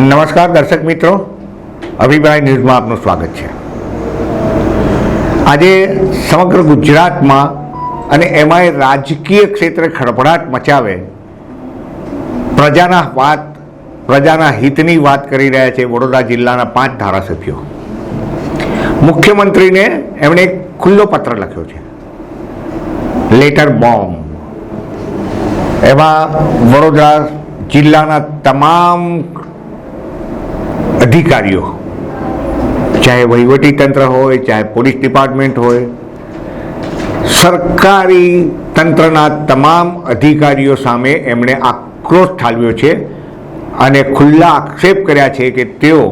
નમસ્કાર દર્શક મિત્રો. અભિપ્રાય ન્યૂઝમાં આપનું સ્વાગત છે. આજે સમગ્ર ગુજરાતમાં અને એમાંય રાજકીય ક્ષેત્રે ખળભળાટ મચાવે પ્રજાના વાત, પ્રજાના હિતની વાત કરી રહ્યા છે વડોદરા જિલ્લાના પાંચ ધારાસભ્યો. મુખ્યમંત્રીને એમણે એક ખુલ્લો પત્ર લખ્યો છે. Letter bomb. એમાં વડોદરા જિલ્લાના તમામ અધિકારીઓ, ચાહે તંત્ર હોય, ચાહે પોલીસ ડિપાર્ટમેન્ટ હોય, સરકારી તંત્રના તમામ અધિકારીઓ સામે એમણે આક્રોશ ઠાલવ્યો છે અને ખુલ્લા આક્ષેપ કર્યા છે કે તેઓ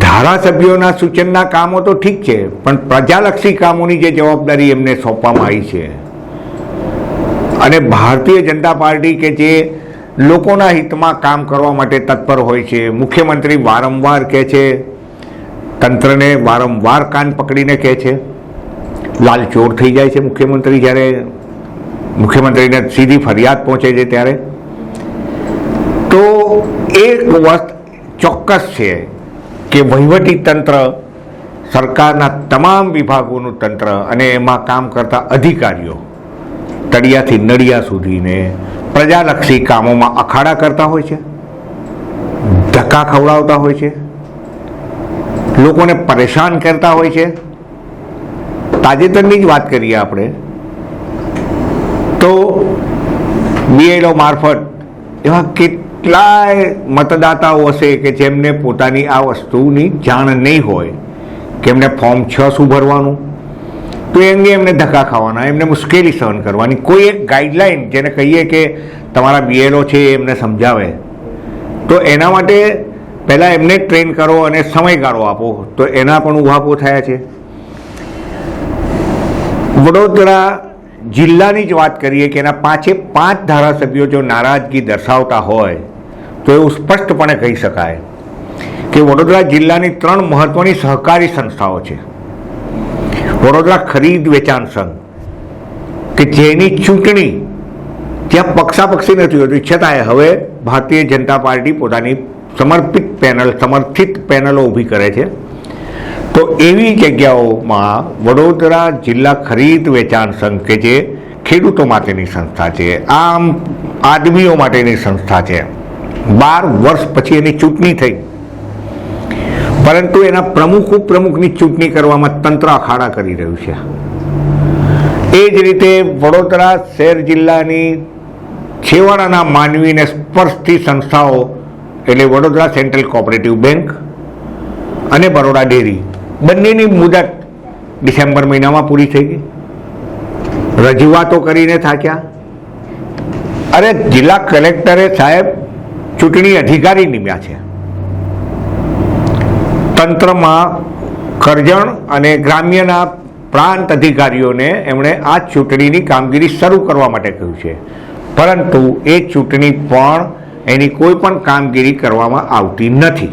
ધારાસભ્યોના સૂચનના કામો તો ઠીક છે, પણ પ્રજાલક્ષી કામોની જે જવાબદારી એમને સોંપવામાં આવી છે. અને ભારતીય જનતા પાર્ટી કે જે લોકોના હિતમાં કામ કરવા માટે તત્પર હોય છે. મુખ્યમંત્રી વારંવાર કહે છે, તંત્રને વારંવાર કાન પકડીને કહે છે. લાલચોર થઈ જાય છે મુખ્યમંત્રી જ્યારે. મુખ્યમંત્રીને સીધી ફરિયાદ પહોંચે છે ત્યારે. તો એક વસ્ત ચોક્કસ છે કે વહીવટી તંત્ર, સરકારના તમામ વિભાગોનું તંત્ર અને એમાં કામ કરતા અધિકારીઓ તળિયાથી નડિયા સુધીને પ્રજાલક્ષી કામોમાં અખાડા કરતા હોય છે, ધક્કા ખવડાવતા હોય છે, લોકોને પરેશાન કરતા હોય છે. તાજેતરની જ વાત કરીએ આપણે, તો બીએડો મારફત એવા કેટલાય મતદાતાઓ હશે કે જેમને પોતાની આ વસ્તુની જાણ નહીં હોય, કે એમને ફોર્મ છ શું ભરવાનું તો એ અંગે એમને ધક્કા ખાવાના, એમને મુશ્કેલી સહન કરવાની. કોઈ એક ગાઈડલાઈન જેને કહીએ કે તમારા બીએલઓ છે એ એમને સમજાવે, તો એના માટે પહેલાં એમને ટ્રેન કરો અને સમયગાળો આપો, તો એના પણ ઉહાપો થયા છે. વડોદરા જિલ્લાની જ વાત કરીએ કે એના પાંચે પાંચ ધારાસભ્યો જો નારાજગી દર્શાવતા હોય, તો એવું સ્પષ્ટપણે કહી શકાય કે વડોદરા જિલ્લાની ત્રણ મહત્વની સહકારી સંસ્થાઓ છે. વડોદરા ખરીદ વેચાણ સંઘ, કે જેની ચૂંટણી ત્યાં પક્ષાપક્ષી નથી હોતી. છતાંય હવે ભારતીય જનતા પાર્ટી પોતાની સમર્પિત પેનલ, સમર્થિત પેનલો ઊભી કરે છે. તો એવી જગ્યાઓમાં વડોદરા જિલ્લા ખરીદ વેચાણ સંઘ કે જે ખેડૂતો માટેની સંસ્થા છે, આમ આદમીઓ માટેની સંસ્થા છે, બાર વર્ષ પછી એની ચૂંટણી થઈ. પરંતુ એના પ્રમુખ, ઉપપ્રમુખની ચૂંટણી કરવામાં તંત્ર અખાડા કરી રહ્યું છે. એ જ રીતે વડોદરા શહેર જિલ્લાની છેવાડાના માનવીને સ્પર્શતી સંસ્થાઓ, એટલે વડોદરા સેન્ટ્રલ કોઓપરેટિવ બેંક અને બરોડા ડેરી, બંનેની મુદત ડિસેમ્બર મહિનામાં પૂરી થઈ ગઈ. રજૂઆતો કરીને થાક્યા. અરે જિલ્લા કલેક્ટરે સાહેબ ચૂંટણી અધિકારી નિમ્યા છે. તંત્રમાં કરજણ અને ગ્રામ્યના પ્રાંત અધિકારીઓને એમણે આ ચૂંટણીની કામગીરી શરૂ કરવા માટે કહ્યું છે. પરંતુ એ ચૂંટણી પણ એની કોઈ પણ કામગીરી કરવામાં આવતી નથી.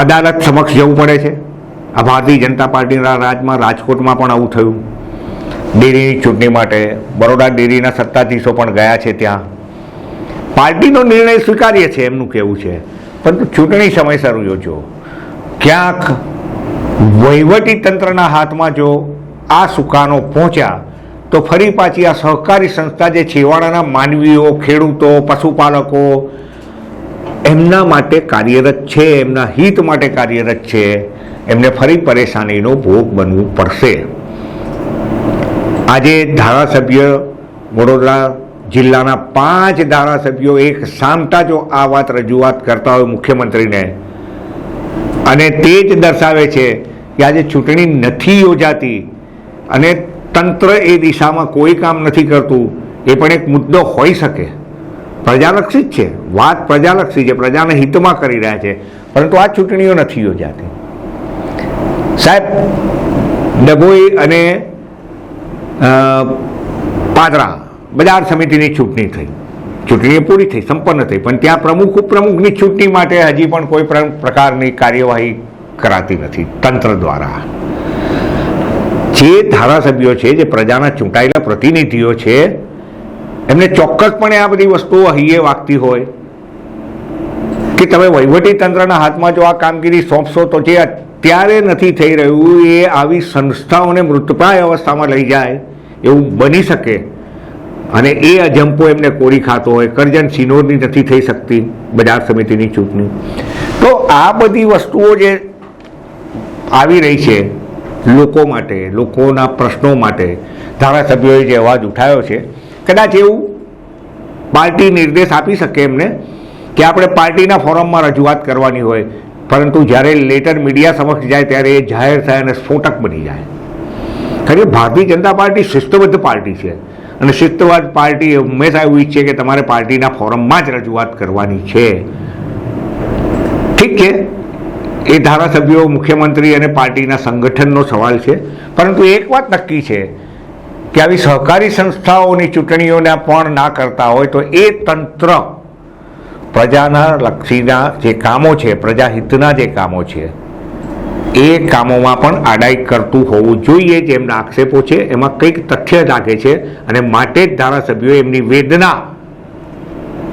અદાલત સમક્ષ જવું પડે છે. આ ભારતીય જનતા પાર્ટીના રાજમાં રાજકોટમાં પણ આવું થયું. ડેરીની ચૂંટણી માટે બરોડા ડેરીના સત્તાધીશો પણ ગયા છે ત્યાં. પાર્ટીનો નિર્ણય સ્વીકારીએ છે એમનું કહેવું છે. પરંતુ ચૂંટણી સમયસર યોજો ક્યાંક વહીવટી તંત્રના હાથમાં જો આ સુકાનો પહોંચ્યા, તો ફરી પાછી આ સહકારી સંસ્થા જે છેવાડાના માનવીઓ, ખેડૂતો, પશુપાલકો, એમના માટે કાર્યરત છે, એમના હિત માટે કાર્યરત છે, એમને ફરી પરેશાનીનો ભોગ બનવું પડશે. આજે ધારાસભ્ય વડોદરા જિલ્લાના પાંચ ધારાસભ્યો એક સામતા જો આ વાત રજૂઆત કરતા હોય મુખ્યમંત્રીને. અને તે જ દર્શાવે છે કે આજે ચૂંટણી નથી યોજાતી અને તંત્ર એ દિશામાં કોઈ કામ નથી કરતું, એ પણ એક મુદ્દો હોઈ શકે. પ્રજાલક્ષી જ છે. વાત પ્રજાલક્ષી છે. પ્રજાના હિતમાં કરી રહ્યા છે. પરંતુ આ ચૂંટણીઓ નથી યોજાતી. સાહેબ, ડભોઈ અને પાદરા બજાર સમિતિની ચૂંટણી થઈ. ચૂંટણી પૂરી થઈ, સંપન્ન થઈ. પણ ત્યાં પ્રમુખ, ઉપપ્રમુખની ચૂંટણી માટે હજી પણ કોઈ પ્ર- પ્રકારની કાર્યવાહી કરાતી નથી, તંત્ર દ્વારા. જે ધારાસભ્યો છે, જે પ્રજાના ચૂંટાયેલા પ્રતિનિધિઓ છે, એમને ચોક્કસપણે આ બધી વસ્તુઓ હૈયે વાગતી હોય. કે તમે વહીવટી તંત્રના હાથમાં જો આ કામગીરી સોંપશો તો જે અત્યારે નથી થઈ રહ્યું, એ આવી સંસ્થાઓને મૃતપ્રાય અવસ્થામાં લઈ જાય એવું બની શકે. અને એ અજંપો એમને કોરી ખાતો હોય. કરજણ સિનોરની નથી થઈ શકતી બજાર સમિતિની ચૂંટણી. તો આ બધી વસ્તુઓ જે આવી રહી છે લોકો માટે, લોકોના પ્રશ્નો માટે, ધારાસભ્યોએ જે અવાજ ઉઠાવ્યો છે, કદાચ એવું પાર્ટી નિર્દેશ આપી શકે એમને કે આપણે પાર્ટીના ફોરમમાં રજૂઆત કરવાની હોય. પરંતુ જ્યારે લેટર મીડિયા સમક્ષ જાય ત્યારે એ જાહેર થાય અને સ્ફોટક બની જાય. ખરી? ભારતીય જનતા પાર્ટી શિસ્તબદ્ધ પાર્ટી છે. અને શિસ્તબદ્ધ પાર્ટી હંમેશા એવું ઈચ્છે કે તમારે પાર્ટીના ફોરમમાં જ રજૂઆત કરવાની છે. ઠીક છે. એ ધારાસભ્યો, મુખ્યમંત્રી અને પાર્ટીના સંગઠનનો સવાલ છે. પરંતુ એક વાત નક્કી છે કે આવી સહકારી સંસ્થાઓની ચૂંટણીઓને પણ ના કરતા હોય તો એ તંત્ર પ્રજાના લક્ષીના જે કામો છે, પ્રજાહિતના જે કામો છે એ કામોમાં પણ આડાઈ કરતું હોવું જોઈએ જે એમના આક્ષેપો છે. એમાં કંઈક તથ્ય લાગે છે અને માટે જ ધારાસભ્યોએ એમની વેદના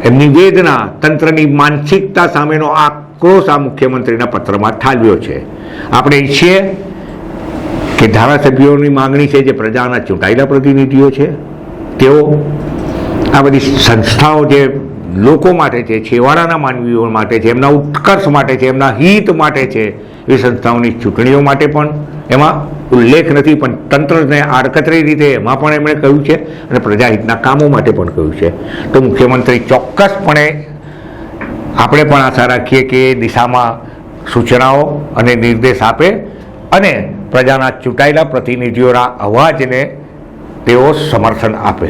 એમની વેદના તંત્રની માનસિકતા સામેનો આક્રોશ આ મુખ્યમંત્રીના પત્રમાં ઠાલવ્યો છે. આપણે ઈચ્છીએ કે ધારાસભ્યોની માંગણી છે જે પ્રજાના ચૂંટાયેલા પ્રતિનિધિઓ છે, તેઓ આ બધી સંસ્થાઓ જે લોકો માટે છે, છેવાડાના માનવીઓ માટે છે, એમના ઉત્કર્ષ માટે છે, એમના હિત માટે છે એ સંસ્થાઓની ચૂંટણીઓ માટે પણ એમાં ઉલ્લેખ નથી, પણ તંત્રને આડકતરી રીતે એમાં પણ એમણે કહ્યું છે અને પ્રજાહિતના કામો માટે પણ કહ્યું છે. તો મુખ્યમંત્રી ચોક્કસપણે આપણે પણ આશા રાખીએ કે એ દિશામાં સૂચનાઓ અને નિર્દેશ આપે અને પ્રજાના ચૂંટાયેલા પ્રતિનિધિઓના અવાજને તેઓ સમર્થન આપે.